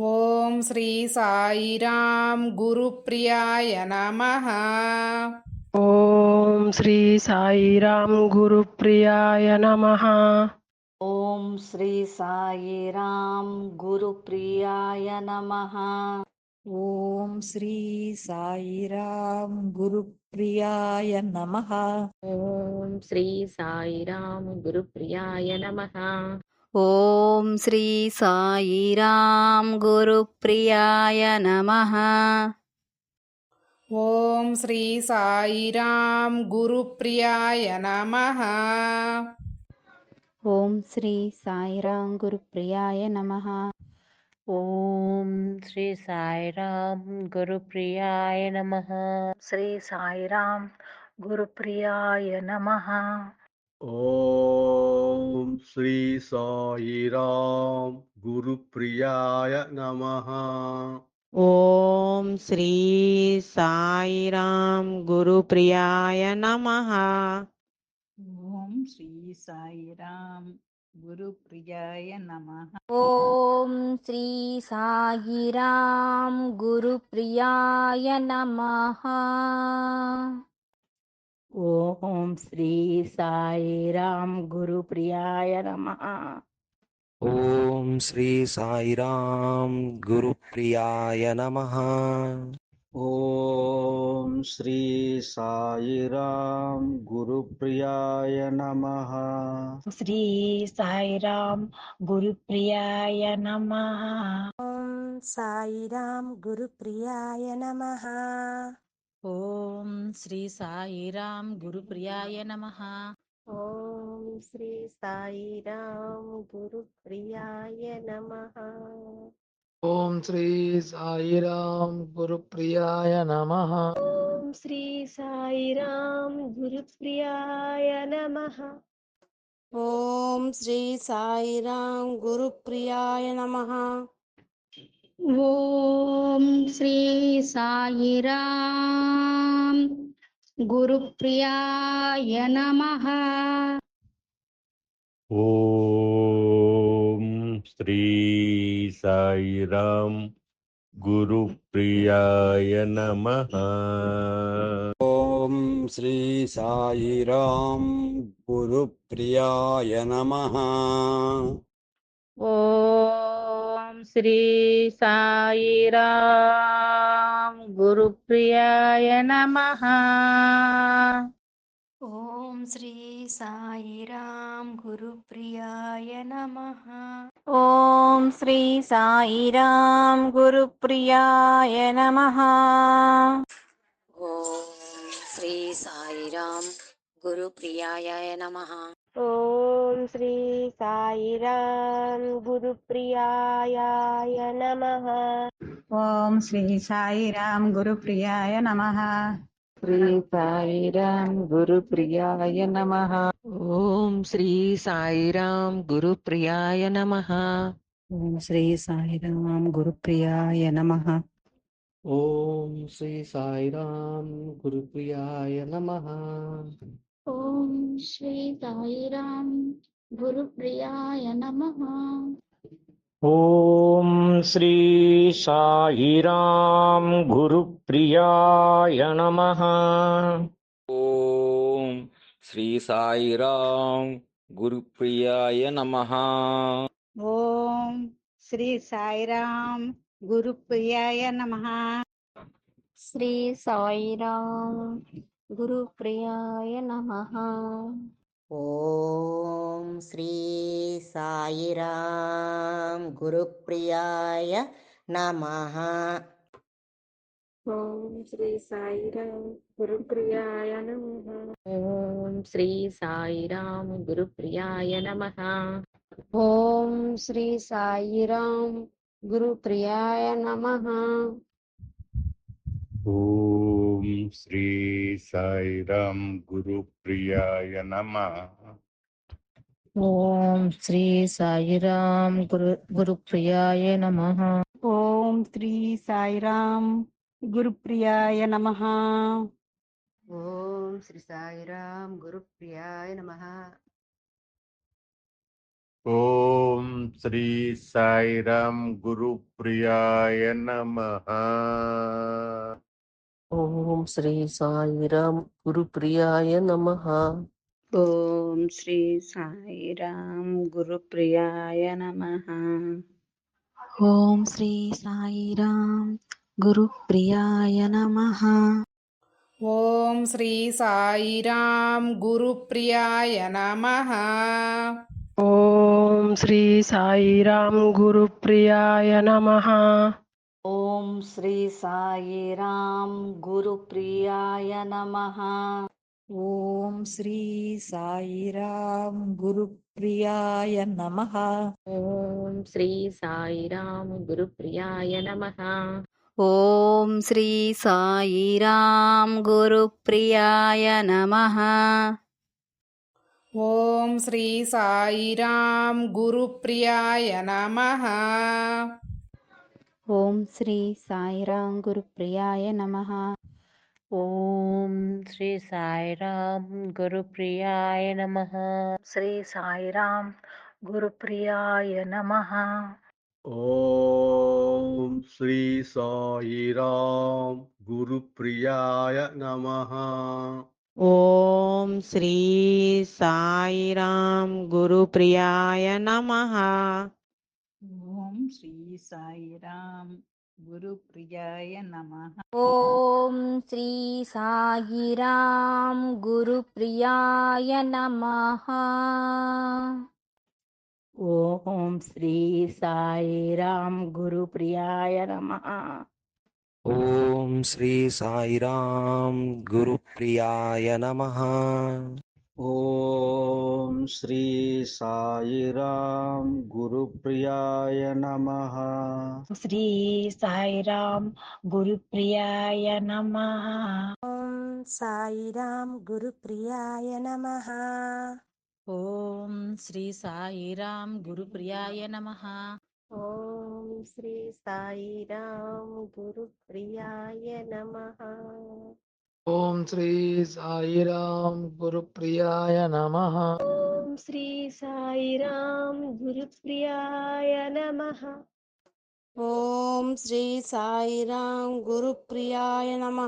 ఓం శ్రీ సాయిరాం గురుప్రియాయ నమ. ఓం శ్రీ సాయిరాం గురుప్రియాయ నమ. ఓం శ్రీ సాయిరాం గురుప్రియాయ నమ. ఓం శ్రీ సాయిరాం గురుప్రియాయ నమ. ఓం శ్రీ సాయిరాం గురుప్రియాయ నమ. ॐ श्री साईराम गुरुप्रियाय नमः। ॐ श्री साईराम गुरुप्रियाय नमः। ॐ श्री साईराम गुरुप्रियाय नमः। ॐ श्री साईराम गुरुप्रियाय नमः। श्री साईराम गुरुप्रियाय नमः। ఓం శ్రీ సాయిరాం గురుప్రియాయ నమ. ఓం శ్రీ సాయిరాం గురుప్రియాయ నమ. ఓం శ్రీ సాయిరాం గురుప్రియాయ నమ. ఓం శ్రీ సాయిరాం గురుప్రియాయ నమ. ఓం శ్రీ సాయిరామ్ గురు ప్రియాయ నమ. ఓం శ్రీ సాయిరామ్ గురు ప్రియాయ నమ. ఓం శ్రీ సాయిరామ్ గురు ప్రియాయ నమ. శ్రీ సాయిరామ్ గురు ప్రియాయ నమ. ఓం సాయిరామ్ గురు ప్రియాయ నమ. ఓం శ్రీ సాయిరాం గురుప్రియాయ నమ. ఓం శ్రీ సాయిరాం గురుప్రియాయ నమ. ఓం శ్రీ సాయిరాం గురుప్రియాయ నమ. ఓం శ్రీ సాయిరాం గురుప్రియాయ నమ. ఓం శ్రీ సాయిరాం గురుప్రియాయ నమ. ॐ श्री सायिरा गुरुप्रियाय नमः। ॐ श्री साईरां गुरुप्रियाय नमः। ॐ श्री सायिरां गुरुप्रियाय नमः। ॐ శ్రీ సాయిరాం గురుప్రియాయ నమ ఓం శ్రీ సాయిరాం గురుప్రియాయ నమ ఓం శ్రీ సాయిరాం గురుప్రియాయ నమ ఓం శ్రీ సాయిరాం గురుప్రియాయ నమ ఓం శ్రీ సాయిరాం గురుప్రియాయ నమ ఓం శ్రీ సాయిరాం గురుప్రియాయ నమ శ్రీ సాయిరాం గురుప్రియాయ నమ ఓం శ్రీ సాయిరాం గురుప్రియాయ నమ ఓం శ్రీ సాయిరాం గురుప్రియాయ నమ ఓం శ్రీ సాయిరాం గురుప్రియాయ నమ ॐ श्री साईराम गुरुप्रियाय नमः ॐ श्री साईराम गुरुप्रियाय नमः ॐ श्री साईराम गुरुप्रियाय नमः ॐ श्री साईराम गुरुप्रियाय नमः श्री साईराम గురుప్రియాయ నమ ఓం శ్రీ సాయిరాం గురుప్రియాయ నమ ఓం శ్రీ సాయిరాం గురుప్రియాయ నమ ఓం శ్రీ సాయిరాం గురుప్రియాయ నమ ఓం శ్రీ సాయిరాం గురుప్రియాయ నమ ఓం శ్రీ సాయిరాం గురుప్రియాయ నమ. ఓం శ్రీ సాయిరాం గురు గురుప్రియాయ నమ. ఓం శ్రీ సాయిరాం గురుప్రియాయ నమ. ఓం శ్రీ సాయిరాం గురుప్రియాయ నమ. ఓం శ్రీ సాయిరామ్ గురు ప్రియాయ నమ. ఓం శ్రీ సాయిరామ్ గురు ప్రియాయ నమ. ఓం శ్రీ సాయిరామ్ గురు ప్రియాయ నమ. ఓం శ్రీ సాయిరాం గురు ప్రియాయ నమ. ఓం శ్రీ సాయిరాం గురుప్రియాయ నమ. ఓం శ్రీ సాయిరాం గురు ప్రియాయ నమ. ఓం శ్రీ సాయిరామ్ గురు ప్రియాయ నమ. ఓం శ్రీ సాయిరాం గురు ప్రియాయ నమ. ఓం శ్రీ సాయిరామ్ గురు ప్రియాయ నమ. ఓం శ్రీ సాయిరాం గురు ప్రియాయ నమ. ఓం శ్రీ సాయిరాం గురుప్రియాయ నమ. ఓం శ్రీ సాయిరాం గురు ప్రియాయ నమ. ఓం శ్రీ సాయిరామ్ గురు ప్రియాయ నమ. శ్రీ సాయిరామ్ గురు ప్రియాయ నమ. ఓం శ్రీ సాయిరామ్ గురు ప్రియాయ నమ. ఓం శ్రీ సాయిరామ్ గురు ప్రియాయ నమ. ఓం శ్రీ సాయిరామ్ గురు ప్రియాయ నమ. ఓం శ్రీ సాయిరాం గురు ప్రియాయ నమ. ఓం శ్రీ సాయిరామ్ గురు ప్రియాయ నమ. ఓం శ్రీ సాయిరాం గురు ప్రియాయ నమ. ఓం శ్రీ సాయిరామ్ గురు ప్రియాయ నమ. శ్రీ సాయిరామ్ గురు ప్రియాయ నమ. ఓం సాయిరాం గురు ప్రియాయ నమ. ఓం శ్రీ సాయిరామ్ గురు ప్రియాయ నమ. ఓం శ్రీ సాయిరాం గురు ప్రియాయ నమ. ఓం శ్రీ సాయిరామ్ గురు ప్రియాయ నమ. ఓం శ్రీ సాయిరాం గురు ప్రియాయ నమ. ఓం శ్రీ సాయిరాం గురు ప్రియాయ నమ.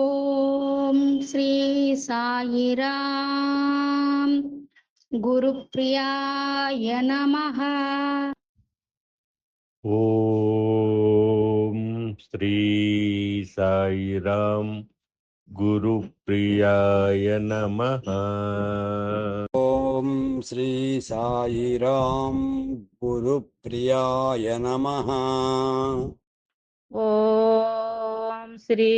ఓం శ్రీ సాయిరాం గురు ప్రియాయ నమ. ఓం శ్రీ సాయిరామ్ గురు ప్రియాయ నమ. ఓం శ్రీ సాయిరామ్ గురు ప్రియాయ నమ. ఓం శ్రీ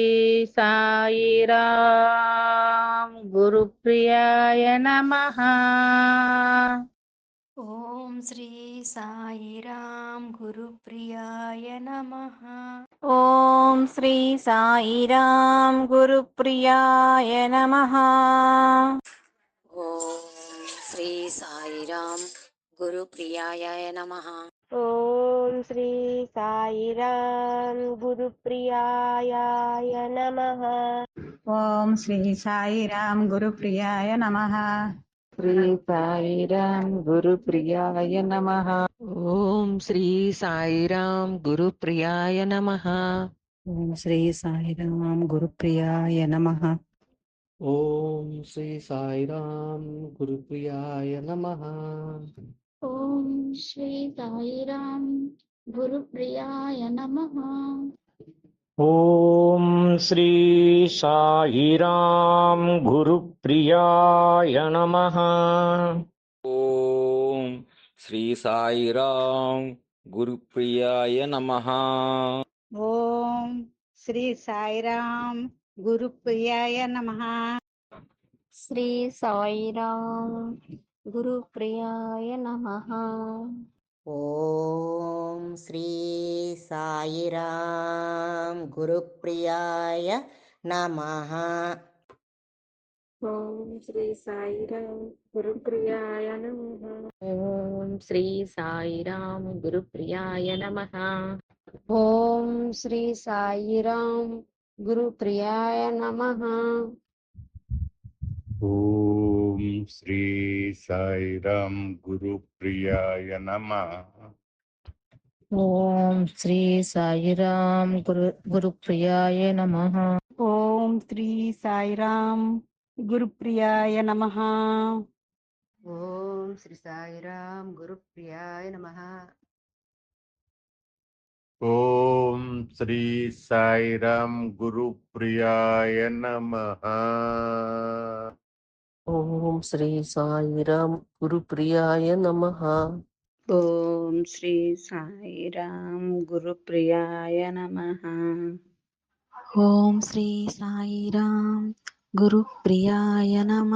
సాయిరాం గురు ప్రియాయ నమ. ఓం శ్రీ సాయిరాం గురు ప్రియాయ నమ. ఓం శ్రీ సాయిరాం గురు ప్రియాయ నమ. ఓం శ్రీ సాయిరాం గురు ప్రియాయ నమ. ఓం శ్రీ సాయిరాం గురు ప్రియాయ నమ. ఓం శ్రీ సాయిరాం గురు ప్రియాయ నమ. श्री सायिरां गुरुप्रियाय नमः। ॐ श्री साई गुरुप्रियाय नमः। ॐ श्री साई गुरुप्रियाय नमः। ॐ श्री साई गुरुप्रियाय नमः। ॐ श्री साई गुरुप्रियाय नमः। శ్రీ సాయిరాం గురు ప్రియాయ నమ. ఓం శ్రీ సాయిరామ్ గురు ప్రియాయ నమ. ఓం శ్రీ సాయిరాం గురు ప్రియాయ నమ. ఓం శ్రీ సాయిరాం నమ శ్రీ సాయిరాం గురు ప్రియాయ నమ. ఓం శ్రీ సాయిరాం గురు ప్రియాయ నమ. ఓం శ్రీ సాయిరాం గురు ప్రియాయ నమ. ఓం శ్రీ సాయిరామ్ గురు ప్రియాయ నమ. ఓం శ్రీ సాయిరాం గురు ప్రియాయ నమ ఓం శ్రీ సాయిరాం గురుప్రియాయ నమ. ఓం శ్రీ సాయిరాం గురు గురుప్రియాయ నమ. ఓం శ్రీ సాయిరామ్ గురుప్రియాయ నమ. ఓం శ్రీ సాయిరాం గురుప్రియాయ నమ. ఓం శ్రీ సాయిరాం గురుప్రియాయ నమ. ఓం శ్రీ సాయిరాం గురుప్రియాయ నమ. ఓం శ్రీ సాయిరామ్ గురుప్రియాయ నమ. ఓం శ్రీ సాయిరామ్ గురుప్రియాయ నమ.